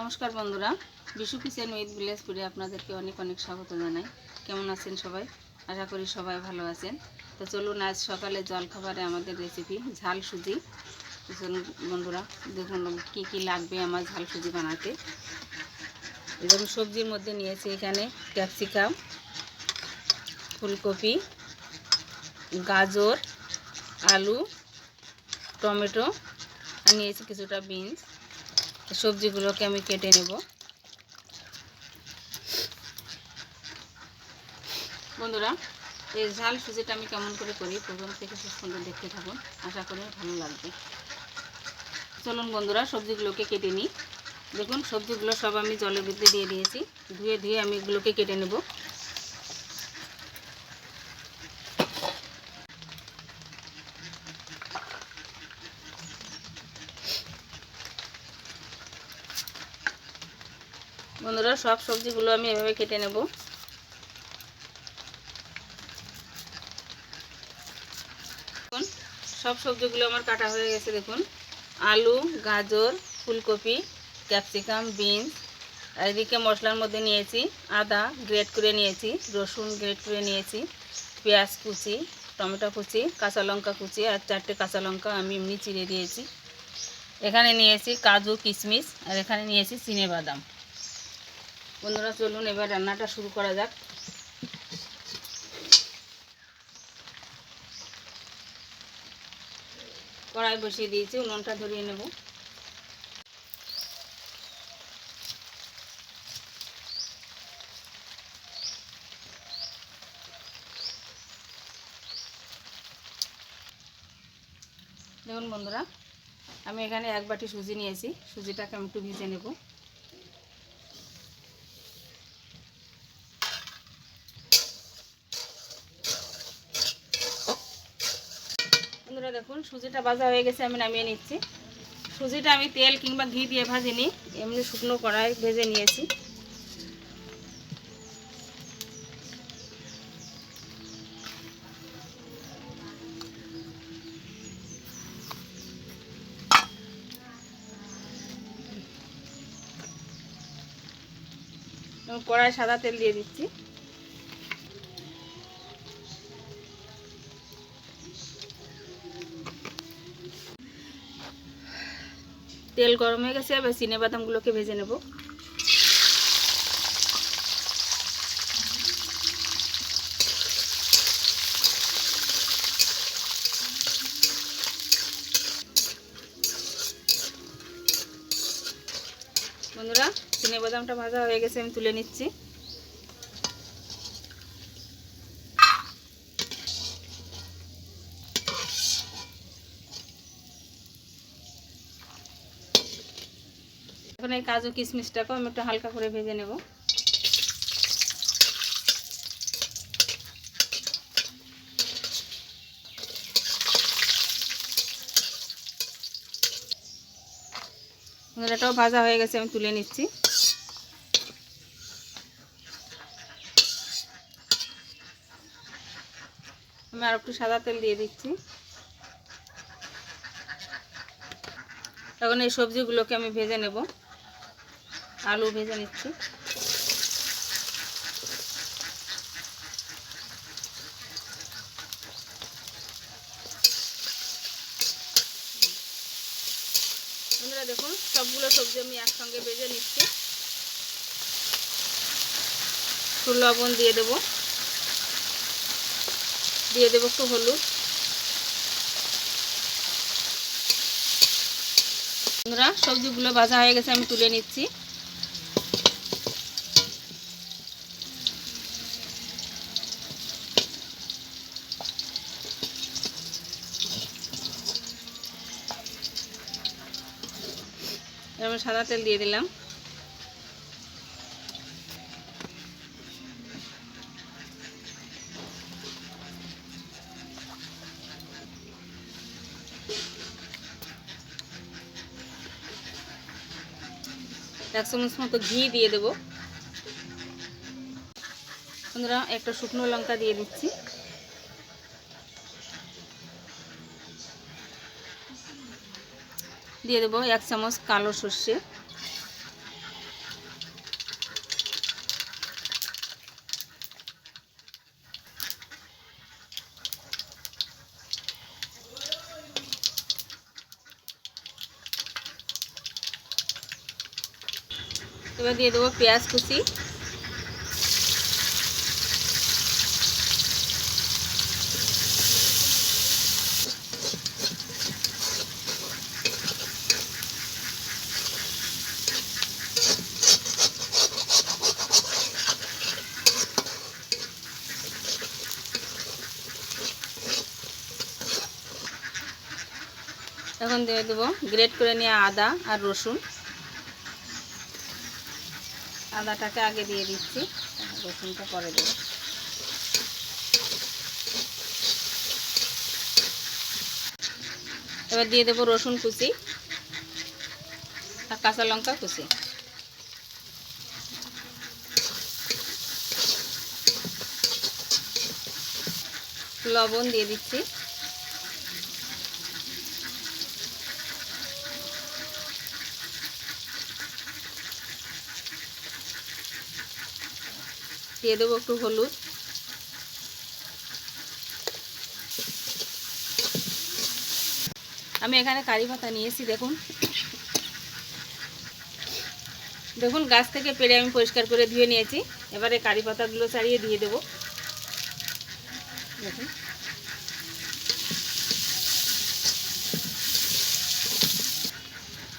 নমস্কার বন্ধুরা, Bishu kitchen with বিলাসপুরে আপনাদেরকে অনেক অনেক স্বাগত জানাই। কেমন আছেন সবাই? আশা করি সবাই ভালো আছেন। তো চলুন আজ সকালে জলখাবারে আমাদের রেসিপি ঝাল সুজি। চলুন বন্ধুরা, দেখুন কি কি লাগবে আমার ঝাল সুজি বানাতে। যেমন সবজির মধ্যে নিয়েছি এখানে ক্যাপসিকাম ফুলকপি, গাজর, আলু, টমেটো, আর নিয়েছি কিছুটা বিনস সবজিগুলোকে আমি কেটে নেব। বন্ধুরা, এই ঝাল সুজিটা আমি কেমন করে করি, প্রথম থেকে শেষ পর্যন্ত দেখতে থাকুন। আশা করি ভালো লাগবে। চলুন বন্ধুরা, সবজিগুলোকে কেটে নিই। দেখুন, সবজিগুলো সব আমি জলের ভিতরে দিয়ে দিয়েছি। ধুয়ে ধুয়ে আমি এগুলোকে কেটে নেব। বন্ধুরা, সব সবজিগুলো আমি এভাবে কেটে নেব। দেখুন, সব সবজিগুলো আমার কাটা হয়ে গেছে, দেখুন। আলু, গাজর, ফুলকপি, ক্যাপসিকাম, বিনস, আর এদিকে মশলার মধ্যে নিয়েছি আদা, গ্রেট করে নিয়েছি, রসুন গ্রেট করে নিয়েছি, পেঁয়াজ কুচি, টমেটো কুচি, কাঁচা লঙ্কা কুচি, আর চারটে কাঁচা লঙ্কা আমি এমনি চিড়ে দিয়েছি। এখানে নিয়েছি কাজু, কিশমিশ, আর এখানে নিয়েছি চিনে বাদাম। বন্ধুরা, চলুন এবার রান্নাটা শুরু করা যাক। কড়াই বসিয়ে দিয়েছি, উনুনটা ধরিয়ে নেব। দেখুন বন্ধুরা, আমি এখানে এক বাটি সুজি নিয়েছি। সুজিটাকে আমি একটু ভিজে নেব বন্ধুরা দেখুন, সুজিটা ভাজা হয়ে গেছে, আমি নামিয়ে নিচ্ছি। সুজিটা আমি তেল কিংবা ঘি দিয়ে ভাজিনি, এমনি শুকনো কড়াই ভেজে নিয়েছি। কড়াই সাদা তেল দিয়ে দিচ্ছি। তেল গরম হয়ে গেছে, এবার চিনে বাদামগুলোকে ভেজে নেব। বন্ধুরা চিনে বাদামটা ভাজা হয়ে গেছে, আমি তুলে নিচ্ছি। এখন এই কাজু কিশমিশটাকেও আমি একটু হালকা করে ভেজে নেব। এটাও ভাজা হয়ে গেছে, আমি তুলে নিচ্ছি। আমি আর একটু সাদা তেল দিয়ে দিচ্ছি। এখন এই সবজিগুলোকে আমি ভেজে নেব। আলু ভেজে নিচ্ছি। বন্ধুরা দেখুন, সবগুলো সবজি আমি একসঙ্গে ভেজে নিচ্ছি। একটু লবণ দিয়ে দেব। দিয়ে দেবো একটু হলুদ। বন্ধুরা, সবজিগুলো ভাজা হয়ে গেছে, আমি তুলে নিচ্ছি। এবার সাদা তেল দিয়ে দিলাম। এক চামচ মতো ঘি দিয়ে দেবো। বন্ধুরা, একটা শুকনো লঙ্কা দিয়ে দিচ্ছি। দিয়ে দেবো এক চামচ কালো সর্ষে। এবার দিয়ে দেবো পেঁয়াজ কুচি। এখন দিয়ে দেবো গ্রেট করে নিয়ে আদা আর রসুন। আদাটাকে আগে দিয়ে দিচ্ছি রসুনটা পরে দেবো। এবার দিয়ে দেবো রসুন কুচি আর কাঁচা লঙ্কা কুচি। লবণ দিয়ে দিচ্ছি। দিয়ে দেবো একটু হলুদ। আমি এখানে কারি পাতা নিয়েছি, দেখুন। দেখুন, গাছ থেকে পেরে আমি পরিষ্কার করে ধুয়ে নিয়েছি। এবারে কারি পাতাগুলো ছাড়িয়ে দিয়ে দেবো। দেখুন।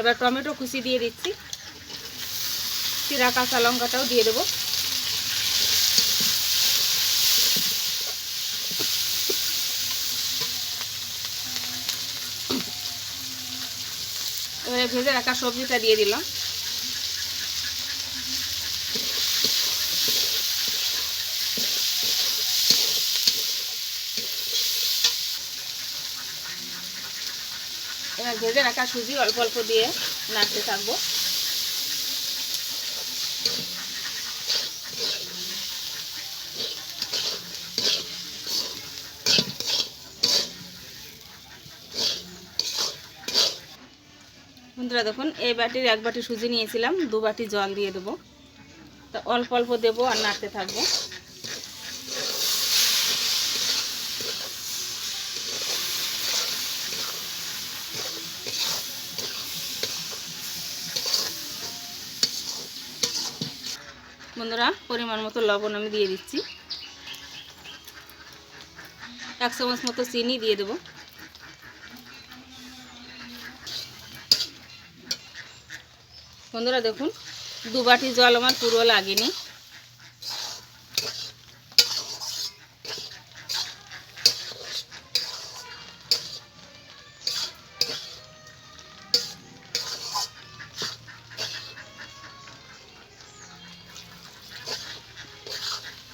এবার টমেটো কুচি দিয়ে দিচ্ছি। চিরা কাঁচা লঙ্কাটাও দিয়ে দেবো। এবারে ভেজে রাখা সবজিটা দিয়ে দিলাম। এবার ভেজে রাখা সুজি অল্প অল্প দিয়ে নাড়তে থাকব। বন্ধুরা দেখুন, এই বাটির এক বাটি সুজি নিয়েছিলাম, দু বাটি জল দিয়ে দেবো। তা অল্প অল্প দেবো আর নাড়তে থাকব। বন্ধুরা, পরিমাণ মতো লবণ আমি দিয়ে দিচ্ছি। এক চামচ মতো চিনি দিয়ে দেবো। বন্ধুরা দেখুন, দু বাটি জল আমার পুরো লাগেনি।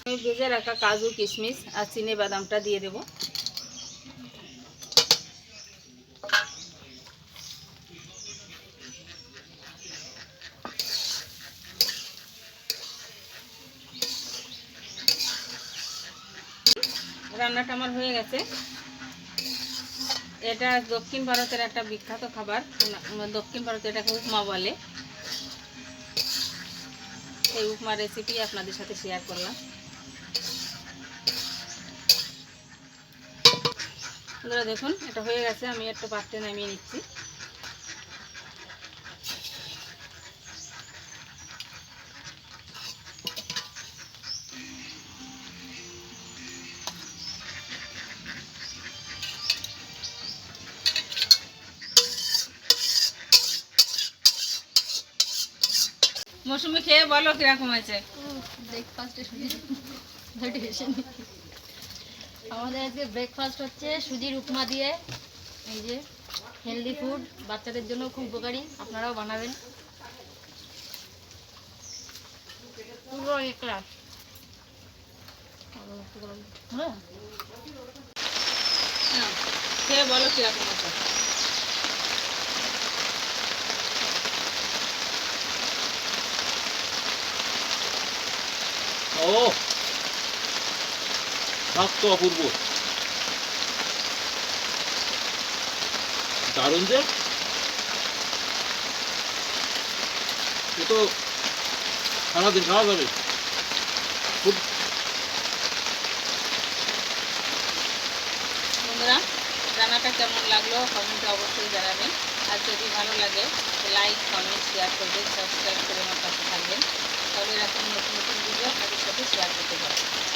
আমি ভেজে রাখা কাজু কিশমিশ আর চিনে বাদামটা দিয়ে দেবো। রান্নাটা আমার হয়ে গেছে। এটা দক্ষিণ ভারতের একটা বিখ্যাত খাবার। দক্ষিণ ভারতে এটাকে উপমা বলে। এই উপমা রেসিপি আপনাদের সাথে শেয়ার করলাম। দেখুন, এটা হয়ে গেছে। আমি একটা পাত্রে নামিয়ে নিচ্ছি। মৌসুমি খেয়ে বলো কীরকম হয়েছে? ব্রেকফাস্টে আমাদের আজকে ব্রেকফাস্ট হচ্ছে সুজির উপমা দিয়ে এই যে হেলদি ফুড বাচ্চাদের জন্য খুব উপকারী আপনারাও বানাবেন। পুরো হ্যাঁ। নাও, খেয়ে বলো কীরকম হয়েছে? ও। স্বাদ তো অপূর্ব। দারুণ যে। এ তো সারাদিন খাওয়া যাবে। খুব বন্ধুরা, রান্নাটা কেমন লাগল কমেন্টে অবশ্যই জানাবেন। আর যদি ভালো লাগে লাইক কমেন্ট শেয়ার করবেন সাবস্ক্রাইব করে আমার পাশে থাকবেন। তাহলে এরকম নতুন নতুন ভিডিও আপনাদের সাথে শেয়ার করতে পারবেন